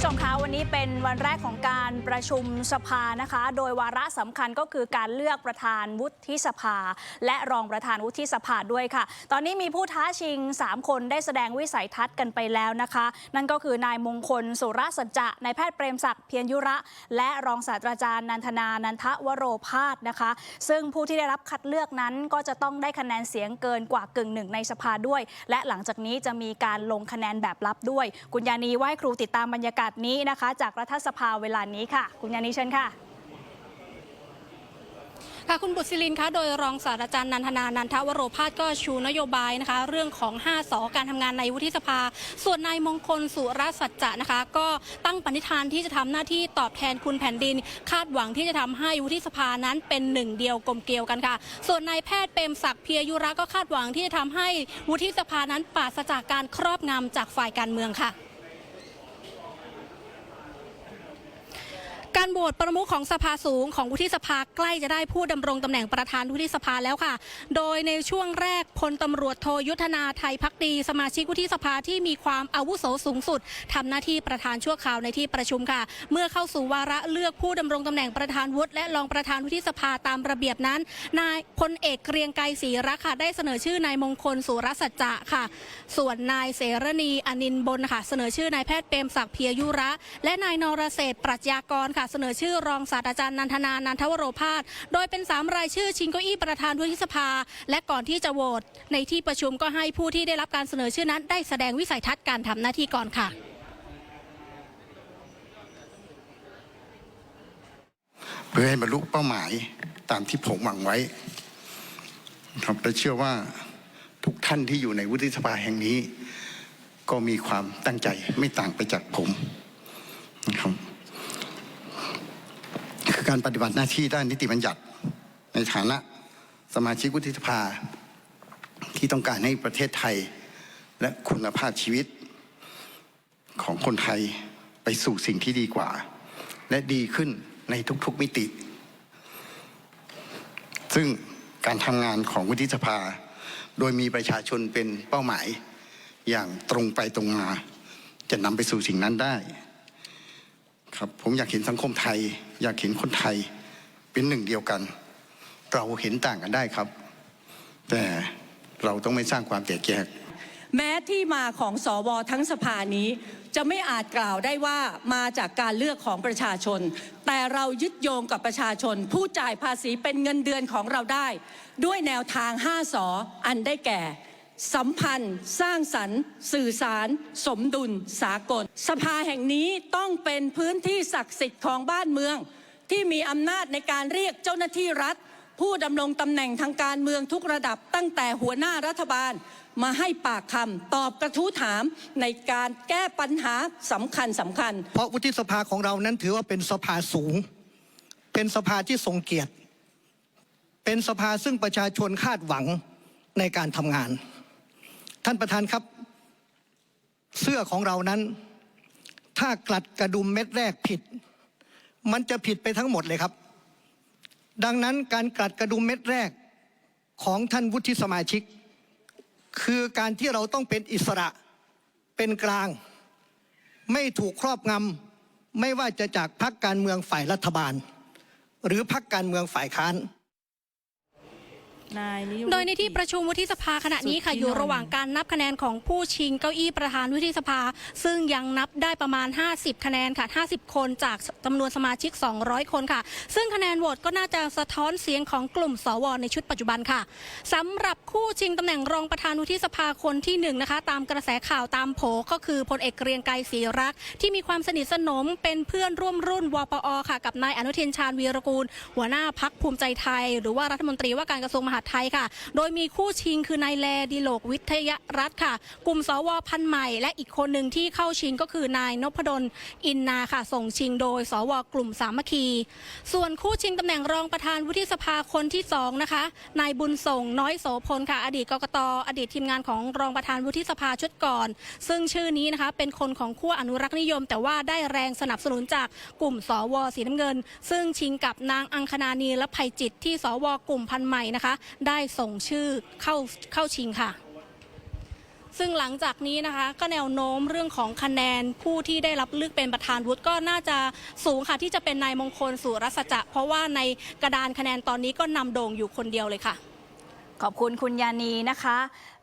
ผู้ชมคะวันนี้เป็นวันแรกของการประชุมสภานะคะ โดยวาระสำคัญก็คือการเลือกประธานวุฒิสภา และรองประธานวุฒิสภาด้วยค่ะ ตอนนี้มีผู้ท้าชิง 3 คนได้แสดงวิสัยทัศน์กันไปแล้วนะคะ นั่นก็คือนายมงคลสุรสัจจะนายแพทย์เปรมศักดิ์เพียรยุระ และรองศาสตราจารย์นันทนานันทวโรพาสนะคะ ซึ่งผู้ที่ได้รับคัดเลือกนั้นก็จะต้องได้คะแนนเสียงเกินกว่ากึ่งหนึ่งในสภาด้วย และหลังจากนี้จะมีการลงคะแนนแบบลับด้วยคุณยานีไหว้ครูติดตามบรรยากาศนี้นะคะ จากรัฐสภาเวลานี้ค่ะ คุณยานีเชิญค่ะค่ะคุณบุตรศิลินคะโดยรองศาสตราจารย์นันทนานันทวโรพาสก็ชูนโยบายนะคะ เรื่องของ 5 สอการทำงานในวุฒิสภา ส่วนนายมงคลสุรสัจจะนะคะ ก็ตั้งปณิธานที่จะทำหน้าที่ตอบแทนคุณแผ่นดิน คาดหวังที่จะทำให้วุฒิสภานั้นเป็นหนึ่งเดียวกลมเกลียวกันค่ะ ส่วนนายแพทย์เปรมศักดิ์เพียรยุระก็คาดหวังที่จะทำให้วุฒิสภานั้นปราศจากการครอบงำจากฝ่ายการเมืองค่ะ การโหวตประมุขของสภาสูงของวุฒิสภาใกล้จะได้ผู้ดำรงตำแหน่งประธานวุฒิสภาแล้วค่ะ โดยในช่วงแรกพลตำรวจโทยุทธนาไทยพักดี สมาชิกวุฒิสภาที่มีความอาวุโสสูงสุดทำหน้าที่ประธานชั่วคราวในที่ประชุมค่ะ เมื่อเข้าสู่วาระเลือกผู้ดำรงตำแหน่งประธานวุฒิและรองประธานวุฒิสภาตามระเบียบนั้น นายพลเอกเกรียงไกรศรีรักค่ะได้เสนอชื่อนายมงคลสุรสัจจะค่ะ ส่วนนายเสรณีอนินบนค่ะ เสนอชื่อนายแพทย์เปรมศักดิ์เพียรยุระ และนายนรเศษปรัชญากรค่ะเสนอชื่อรองศาสตราจารย์นันทนา นันทวโรพาสโดยเป็น 3 รายชื่อชิงเก้าอี้ประธานวุฒิสภา และก่อนที่จะโหวตในที่ประชุมก็ให้ผู้ที่ได้รับการเสนอชื่อนั้น ได้แสดงวิสัยทัศน์การทำหน้าที่ก่อนค่ะ เพื่อให้บรรลุเป้าหมายตามที่ผมหวังไว้ครับและเชื่อว่าทุกท่านที่อยู่ในวุฒิสภาแห่งนี้ ก็มีความตั้งใจไม่ต่างไปจากผมนะครับ การปฏิบัติหน้าที่ด้านนิติบัญญัติ ในฐานะสมาชิกวุฒิสภา ที่ต้องการให้ประเทศไทย และคุณภาพชีวิตของคนไทยไปสู่สิ่งที่ดีกว่า และดีขึ้นในทุกๆมิติ ซึ่งการทำงานของวุฒิสภา โดยมีประชาชนเป็นเป้าหมายอย่างตรงไปตรงมา จะนำไปสู่สิ่งนั้นได้ ครับผมอยากเห็นสังคมไทย อยากเห็นคนไทยเป็นหนึ่งเดียวกัน เราเห็นต่างกันได้ครับ แต่เราต้องไม่สร้างความแตกแยก แม้ที่มาของสวทั้งสภานี้ จะไม่อาจกล่าวได้ว่ามาจากการเลือกของประชาชน แต่เรายึดโยงกับประชาชน ผู้จ่ายภาษีเป็นเงินเดือนของเราได้ ด้วยแนวทาง5สออันได้แก่ สัมพันธ์ สร้างสรรค์ สื่อสาร สมดุลสากล สภาแห่งนี้ต้องเป็นพื้นที่ศักดิ์สิทธิ์ของบ้านเมือง ที่มีอำนาจในการเรียกเจ้าหน้าที่รัฐ ผู้ดำรงตำแหน่งทางการเมืองทุกระดับตั้งแต่หัวหน้ารัฐบาลมาให้ปากคำตอบกระทู้ถามในการแก้ปัญหาสำคัญสำคัญ เพราะวุฒิสภาของเรานั้นถือว่าเป็นสภาสูง เป็นสภาที่ทรงเกียรติ เป็นสภาซึ่งประชาชนคาดหวังในการทำงาน ท่านประธานครับ เสื้อของเรานั้น ถ้ากลัดกระดุมเม็ดแรกผิด มันจะผิดไปทั้งหมดเลยครับ ดังนั้นการกลัดกระดุมเม็ดแรกของท่านวุฒิสมาชิก คือการที่เราต้องเป็นอิสระเป็นกลาง ไม่ถูกครอบงำไม่ว่าจะจากพรรคการเมืองฝ่ายรัฐบาล หรือพรรคการเมืองฝ่ายค้าน โดยในที่ประชุมวุฒิสภาขณะนี้ค่ะอยู่ระหว่างการนับคะแนนของผู้ชิงเก้าอี้ประธานวุฒิสภา ซึ่งยังนับได้ประมาณ 50 คะแนนค่ะ 50 คนจากจำนวนสมาชิก 200 คนค่ะ ซึ่งคะแนนโหวตก็น่าจะสะท้อนเสียงของกลุ่มสวในชุดปัจจุบันค่ะสำหรับคู่ชิงตำแหน่งรองประธานวุฒิสภาคนที่หนึ่งนะคะตามกระแสข่าวตามโผก็คือพลเอกเกรียงไกรศรีรักษ์ที่มีความสนิทสนมเป็นเพื่อนร่วมรุ่นวปอค่ะ กับนายอนุทินชาญวีรกูล หัวหน้าพักภูมิใจไทย หรือว่ารัฐมนตรีว่าการกระทรวงมหาดไทยค่ะ โดยมีคู่ชิงคือนายแลดิโลกวิทยรัฐค่ะ กลุ่มสวพันธ์ใหม่ และอีกคนหนึ่งที่เข้าชิงก็คือนายนพดลอินนาค่ะ ส่งชิงโดย สวกลุ่มสามัคคี ส่วนคู่ชิงตำแหน่งรองประธานวุฒิสภาคนที่สองนะคะนายบุญส่งน้อยโสพลค่ะ อดีตกกตอดีตทีมงานของรองประธานวุฒิสภาชุดก่อน ซึ่งชื่อนี้นะคะเป็นคนของขั้วอนุรักษ์นิยม แต่ว่าได้แรงสนับสนุนจากกลุ่มสวสีน้ำเงิน ซึ่งชิงกับนางอังคณานีและภัยจิตที่สวกลุ่มพันธ์ใหม่นะคะได้ส่งชื่อเข้าเข้าชิงค่ะ ซึ่งหลังจากนี้นะคะ ก็แนวโน้มเรื่องของคะแนนผู้ที่ได้รับเลือกเป็นประธานวุฒิก็น่าจะสูงค่ะ ที่จะเป็นนายมงคลสุรสจะเพราะว่าในกระดานคะแนนตอนนี้ก็นำโด่งอยู่คนเดียวเลยค่ะ ขอบคุณคุณยานีนะคะ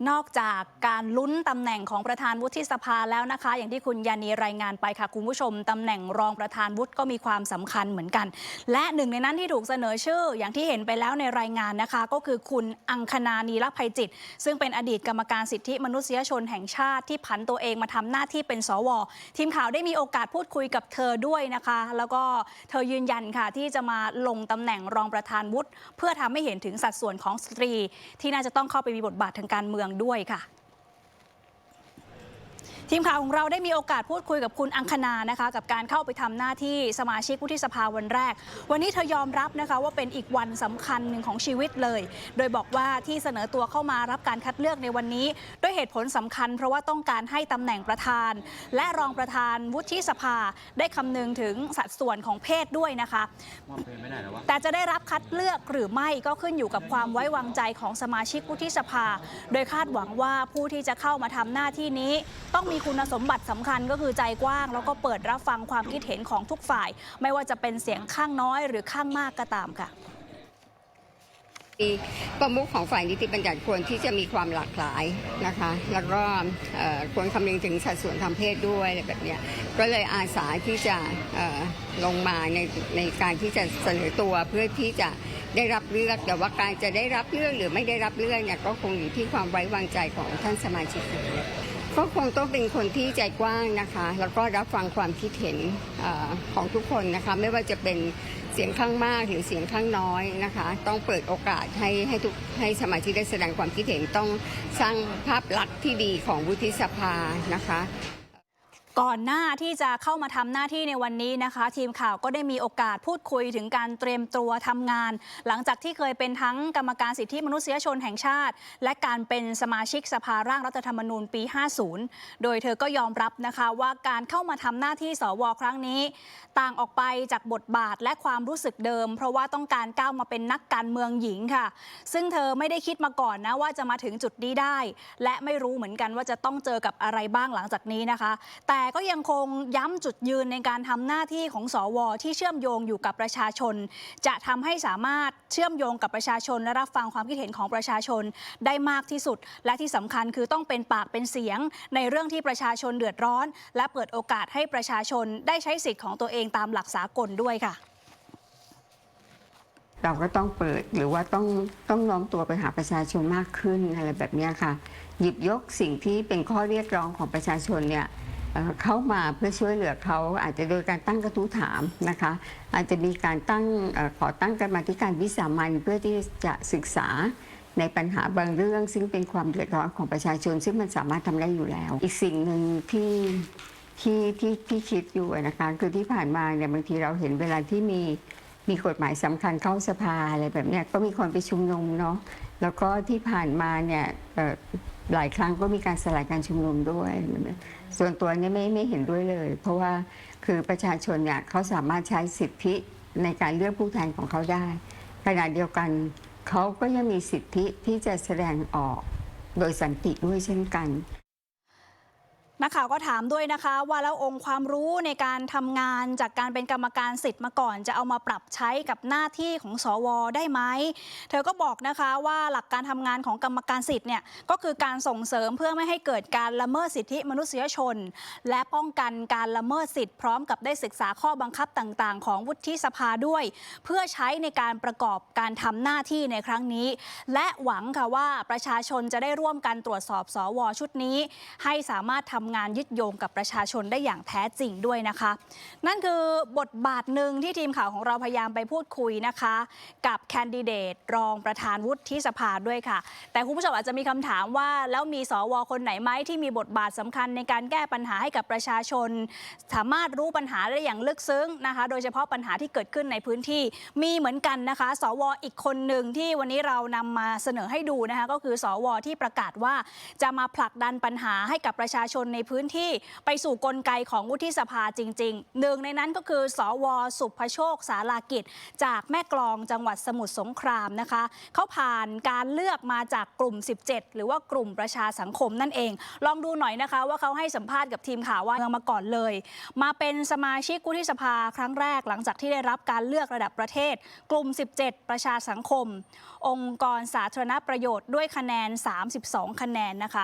นอกจากการลุ้นตำแหน่งของประธานวุฒิสภาแล้วนะคะ อย่างที่คุณยานีรายงานไปค่ะคุณผู้ชมตำแหน่งรองประธานวุฒิก็มีความสำคัญเหมือนกัน และหนึ่งในนั้นที่ถูกเสนอชื่อ อย่างที่เห็นไปแล้วในรายงานนะคะ ก็คือคุณอังคณานีรภัยจิต ซึ่งเป็นอดีตกรรมการสิทธิมนุษยชนแห่งชาติที่ผันตัวเองมาทำหน้าที่เป็นสว ทีมข่าวได้มีโอกาสพูดคุยกับเธอด้วยนะคะ แล้วก็เธอยืนยันค่ะที่จะมาลงตำแหน่งรองประธานวุฒิเพื่อทำให้เห็นถึงสัดส่วนของสตรีที่น่าจะต้องเข้าไปมีบทบาททางการเมืองด้วยค่ะ ทีมข่าวของเราได้มีโอกาสพูดคุยกับคุณอังคณานะคะ กับการเข้าไปทำหน้าที่สมาชิกวุฒิสภาวันแรก วันนี้เธอยอมรับนะคะว่าเป็นอีกวันสำคัญหนึ่งของชีวิตเลย โดยบอกว่าที่เสนอตัวเข้ามารับการคัดเลือกในวันนี้ด้วยเหตุผลสำคัญ เพราะว่าต้องการให้ตำแหน่งประธาน และรองประธานวุฒิสภาได้คำนึงถึงสัดส่วนของเพศด้วยนะคะ แต่จะได้รับคัดเลือกหรือไม่ก็ขึ้นอยู่กับความไว้วางใจของสมาชิกวุฒิสภา โดยคาดหวังว่าผู้ที่จะเข้ามาทำหน้าที่นี้ต้องมีคุณสมบัติสำคัญก็คือใจกว้าง แล้วก็เปิดรับฟังความคิดเห็นของทุกฝ่าย ไม่ว่าจะเป็นเสียงข้างน้อยหรือข้างมากก็ตามค่ะประมุขของฝ่ายนิติบัญญัติควรที่จะมีความหลากหลายนะคะ แล้วก็ควรคำนึงถึงสัดส่วนทางเพศด้วยอะไรแบบนี้ก็เลยอาสาที่จะลงมาในในการที่จะเสนอตัวเพื่อที่จะได้รับเลือกแต่ว่าการจะได้รับเลือกหรือไม่ได้รับเลือกเนี่ยก็คงอยู่ที่ความไว้วางใจของท่านสมาชิก ก็คงต้องเป็นคนที่ใจกว้างนะคะ แล้วก็รับฟังความคิดเห็นอของทุกคนนะคะ ไม่ว่าจะเป็นเสียงข้างมากหรือเสียงข้างน้อยนะคะ ต้องเปิดโอกาสให้ให้ทุกให้สมาชิกได้แสดงความคิดเห็นต้องสร้างภาพลักษณ์ที่ดีของวุฒิสภานะคะ ก่อนหน้าที่จะเข้ามาทำหน้าที่ในวันนี้นะคะ ทีมข่าวก็ได้มีโอกาสพูดคุยถึงการเตรียมตัวทำงาน หลังจากที่เคยเป็นทั้งกรรมการสิทธิมนุษยชนแห่งชาติ และการเป็นสมาชิกสภาร่างรัฐธรรมนูญปี 50 โดยเธอก็ยอมรับนะคะว่าการเข้ามาทำหน้าที่สวครั้งนี้ ต่างออกไปจากบทบาทและความรู้สึกเดิม เพราะว่าต้องการก้าวมาเป็นนักการเมืองหญิงค่ะ ซึ่งเธอไม่ได้คิดมาก่อนนะว่าจะมาถึงจุดนี้ได้ และไม่รู้เหมือนกันว่าจะต้องเจอกับอะไรบ้างหลังจากนี้นะคะ แต่ก็ยังคงย้ำจุดยืนในการทำหน้าที่ของสว ที่เชื่อมโยงอยู่กับประชาชน จะทำให้สามารถเชื่อมโยงกับประชาชน และรับฟังความคิดเห็นของประชาชนได้มากที่สุด และที่สำคัญคือต้องเป็นปากเป็นเสียง ในเรื่องที่ประชาชนเดือดร้อน และเปิดโอกาสให้ประชาชนได้ใช้สิทธิ์ของตัวเองตามหลักสากลด้วยค่ะเราก็ต้องเปิดหรือว่าต้องต้องน้อมตัวไปหาประชาชนมากขึ้นอะไรแบบนี้ค่ะ หยิบยกสิ่งที่เป็นข้อเรียกร้องของประชาชนเนี่ย เข้ามาเพื่อช่วยเหลือเขาอาจจะโดยการตั้งกระทู้ถามนะคะ อาจจะมีการตั้งอขอตั้งกรรมาธิการวิสามันเพื่อที่จะศึกษาในปัญหาบางเรื่อง ซึ่งเป็นความเดือดร้อนของประชาชน ซึ่งมันสามารถทำได้อยู่แล้ว อีกสิ่งหนึ่งที่ที่ที่ที่คิดอยู่นะคะคือที่ผ่านมาเนี่ยบางทีเราเห็นเวลาที่มีมีกฎหมายสำคัญเข้าสภาอะไรแบบเนี้ยก็มีคนไปชุมนุมเนาะแล้วก็ที่ผ่านมาเนี่ยหลายครั้งก็มีการสลายการชุมนุมด้วย ส่วนตัวเนี่ยไม่ไม่เห็นด้วยเลย เพราะว่าคือประชาชนเนี่ยเขาสามารถใช้สิทธิในการเลือกผู้แทนของเขาได้ขณะเดียวกันเขาก็ยังมีสิทธิที่จะแสดงออกโดยสันติด้วยเช่นกัน นักข่าวก็ถามด้วยนะคะ ว่าแล้วองค์ความรู้ในการทำงานจากการเป็นกรรมการสิทธิ์มาก่อน จะเอามาปรับใช้กับหน้าที่ของสวได้ไหม เธอก็บอกนะคะว่าหลักการทำงานของกรรมการสิทธิ์เนี่ยก็คือการส่งเสริมเพื่อไม่ให้เกิดการละเมิดสิทธิมนุษยชน และป้องกันการละเมิดสิทธิ์พร้อมกับได้ศึกษาข้อบังคับต่างๆ ของวุฒิสภาด้วย เพื่อใช้ในการประกอบการทำหน้าที่ในครั้งนี้ และหวังค่ะว่าประชาชนจะได้ร่วมกันตรวจสอบสวชุดนี้ ให้สามารถทำงานยึดโยงกับประชาชนได้อย่างแท้จริงด้วยนะคะ นั่นคือบทบาทหนึ่งที่ทีมข่าวของเราพยายามไปพูดคุยนะคะ กับแคนดิเดตรองประธานวุฒิสภาด้วยค่ะ แต่คุณผู้ชมอาจจะมีคำถามว่า แล้วมีสวคนไหนไหมที่มีบทบาทสำคัญในการแก้ปัญหาให้กับประชาชน สามารถรู้ปัญหาได้อย่างลึกซึ้งนะคะ โดยเฉพาะปัญหาที่เกิดขึ้นในพื้นที่มีเหมือนกันนะคะ สวอีกคนหนึ่งที่วันนี้เรานำมาเสนอให้ดูนะคะก็คือ สวที่ประกาศว่าจะมาผลักดันปัญหาให้กับประชาชนในในพื้นที่ไปสู่กลไกของวุฒิสภาจริงๆ หนึ่งในนั้นก็คือ สว สุภโชค สาลากิจ จากแม่กลองจังหวัดสมุทรสงครามนะคะ เขาผ่านการเลือกมาจากกลุ่ม 17 หรือว่ากลุ่มประชาสังคมนั่นเอง ลองดูหน่อยนะคะว่าเขาให้สัมภาษณ์กับทีมข่าวว่าเมืองมาก่อนเลย มาเป็นสมาชิกวุฒิสภาครั้งแรกหลังจากที่ได้รับการเลือกระดับประเทศ กลุ่ม 17 ประชาสังคม องค์กรสาธารณประโยชน์ด้วยคะแนน 32 คะแนนนะคะ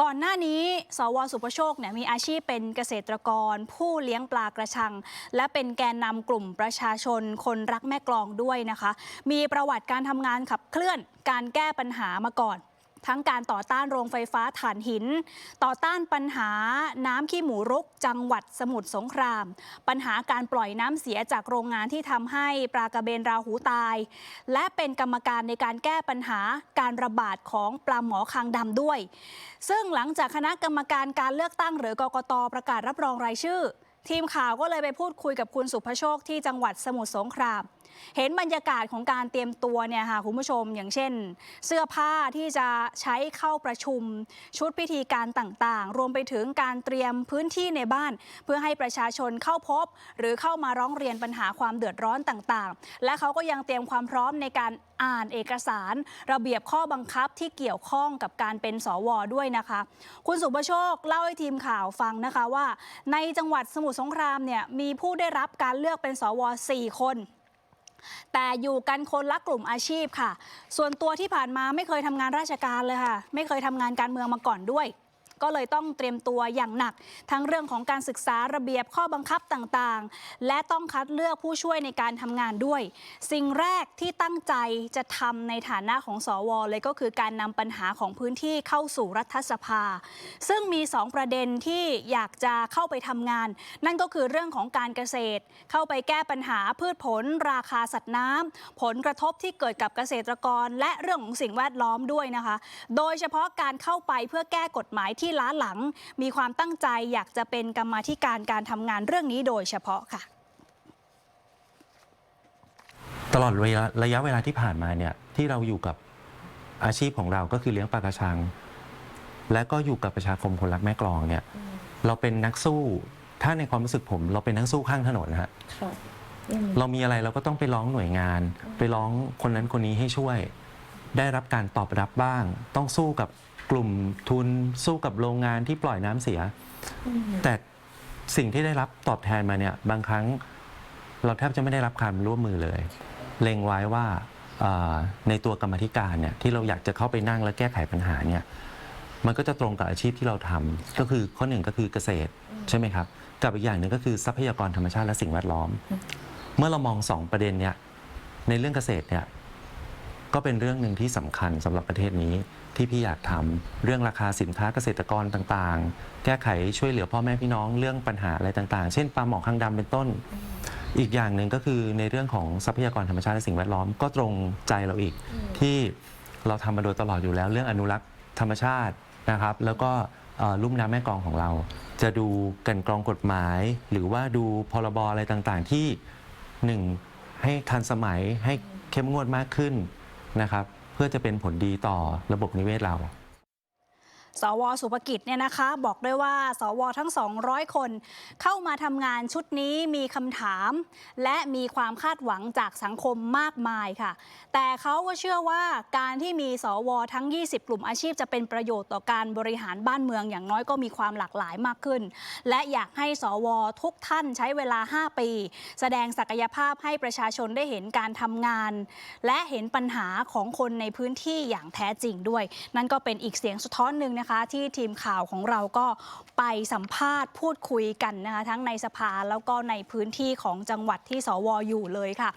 ก่อนหน้านี้ สวสุภโชคเนี่ยมีอาชีพเป็นเกษตรกร ผู้เลี้ยงปลากระชัง และเป็นแกนนำกลุ่มประชาชนคนรักแม่กลองด้วยนะคะ มีประวัติการทำงานขับเคลื่อนการแก้ปัญหามาก่อน ทั้งการต่อต้านโรงไฟฟ้าถ่านหิน ต่อต้านปัญหาน้ำขี้หมูรุกจังหวัดสมุทรสงคราม ปัญหาการปล่อยน้ำเสียจากโรงงานที่ทำให้ปลากระเบนราหูตาย และเป็นกรรมการในการแก้ปัญหาการระบาดของปลาหมอคางดำด้วย ซึ่งหลังจากคณะกรรมการการเลือกตั้งหรือกกตประกาศรับรองรายชื่อ ทีมข่าวก็เลยไปพูดคุยกับคุณสุภโชคที่จังหวัดสมุทรสงคราม เห็นบรรยากาศของการเตรียมตัวเนี่ยค่ะคุณผู้ชมอย่างเช่น เสื้อผ้าที่จะใช้เข้าประชุม ชุดพิธีการต่างๆ รวมไปถึงการเตรียมพื้นที่ในบ้าน เพื่อให้ประชาชนเข้าพบ หรือเข้ามาร้องเรียนปัญหาความเดือดร้อนต่างๆ และเขาก็ยังเตรียมความพร้อมในการอ่านเอกสาร ระเบียบข้อบังคับที่เกี่ยวข้องกับการเป็นสวด้วยนะคะ คุณสุประโชคเล่าให้ทีมข่าวฟังนะคะว่า ในจังหวัดสมุทรสงครามเนี่ยมีผู้ได้รับการเลือกเป็นสว 4 คน แต่อยู่กันคนละกลุ่มอาชีพค่ะ ส่วนตัวที่ผ่านมาไม่เคยทำงานราชการเลยค่ะ ไม่เคยทำงานการเมืองมาก่อนด้วย ก็เลยต้องเตรียมตัวอย่างหนัก ทั้งเรื่องของการศึกษาระเบียบข้อบังคับต่างๆ และต้องคัดเลือกผู้ช่วยในการทำงานด้วย สิ่งแรกที่ตั้งใจจะทำในฐานะของสวเลยก็คือการนำปัญหาของพื้นที่เข้าสู่รัฐสภา ซึ่งมี 2 ประเด็นที่อยากจะเข้าไปทำงาน นั่นก็คือเรื่องของการเกษตร เข้าไปแก้ปัญหาพืชผล ราคาสัตว์น้ำผลกระทบที่เกิดกับเกษตรกร และเรื่องของสิ่งแวดล้อมด้วยนะคะ โดยเฉพาะการเข้าไปเพื่อแก้กฎหมายที่ล้าหลัง มีความตั้งใจอยากจะเป็นกรรมาธิการการทำงานเรื่องนี้โดยเฉพาะค่ะ ตลอดระยะระยะเวลาที่ผ่านมาเนี่ยที่เราอยู่กับอาชีพของเราก็คือเลี้ยงปลากระชัง และก็อยู่กับประชาคมคนรักแม่กลองเนี่ย เราเป็นนักสู้ ถ้าในความรู้สึกผม เราเป็นนักสู้ข้างถนนนะฮะเรามีอะไรเราก็ต้องไปร้องหน่วยงาน ไปร้องคนนั้นคนนี้ให้ช่วย ได้รับการตอบรับบ้าง ต้องสู้กับ กลุ่มทุนสู้กับโรงงานที่ปล่อยน้ำเสีย แต่สิ่งที่ได้รับตอบแทนมาเนี่ยบางครั้งเราแทบจะไม่ได้รับการร่วมมือเลย เล็งไว้ว่าเอ่อในตัวกรรมาธิการเนี่ยที่เราอยากจะเข้าไปนั่งและแก้ไขปัญหาเนี่ยมันก็จะตรงกับอาชีพที่เราทำก็คือข้อหนึ่งก็คือเกษตรใช่ไหมครับกับอีกอย่างหนึ่งก็คือทรัพยากรธรรมชาติและสิ่งแวดล้อม เมื่อเรามองสองประเด็นเนี่ยในเรื่องเกษตรเนี่ย ก็เป็นเรื่องหนึ่งที่สำคัญสำหรับประเทศนี้ที่พี่อยากทำเรื่องราคาสินค้าเกษตรกรต่างๆ แก้ไขช่วยเหลือพ่อแม่พี่น้องเรื่องปัญหาอะไรต่างๆ เช่นปลาหมอคางดำเป็นต้น อีกอย่างหนึ่งก็คือในเรื่องของทรัพยากรธรรมชาติและสิ่งแวดล้อมก็ตรงใจเราอีก ที่เราทำมาโดยตลอดอยู่แล้ว เรื่องอนุรักษ์ธรรมชาตินะครับ แล้วก็ลุ่มน้ำแม่กองของเรา จะดูกันกรองกฎหมาย หรือว่าดูพรบอะไรต่างๆที่หนึ่งให้ทันสมัยให้เข้มงวดมากขึ้น นะครับ เพื่อจะเป็นผลดีต่อระบบนิเวศเรา สวสุภกิจเนี่ยนะคะ บอกด้วยว่า สวทั้ง 200 คน เข้ามาทำงานชุดนี้มีคำถาม และมีความคาดหวังจากสังคมมากมายค่ะ แต่เขาก็เชื่อว่าการที่มีสวทั้ง 20 กลุ่มอาชีพจะเป็นประโยชน์ต่อการบริหารบ้านเมืองอย่างน้อยก็มีความหลากหลายมากขึ้น และอยากให้สวทุกท่านใช้เวลา 5 ปี แสดงศักยภาพให้ประชาชนได้เห็นการทำงาน และเห็นปัญหาของคนในพื้นที่อย่างแท้จริงด้วย นั่นก็เป็นอีกเสียงสะท้อนหนึ่งนะคะ ที่ทีมข่าวของเราก็ไปสัมภาษณ์พูดคุยกันนะคะ ทั้งในสภาแล้วก็ในพื้นที่ของจังหวัดที่สวอยู่เลยค่ะ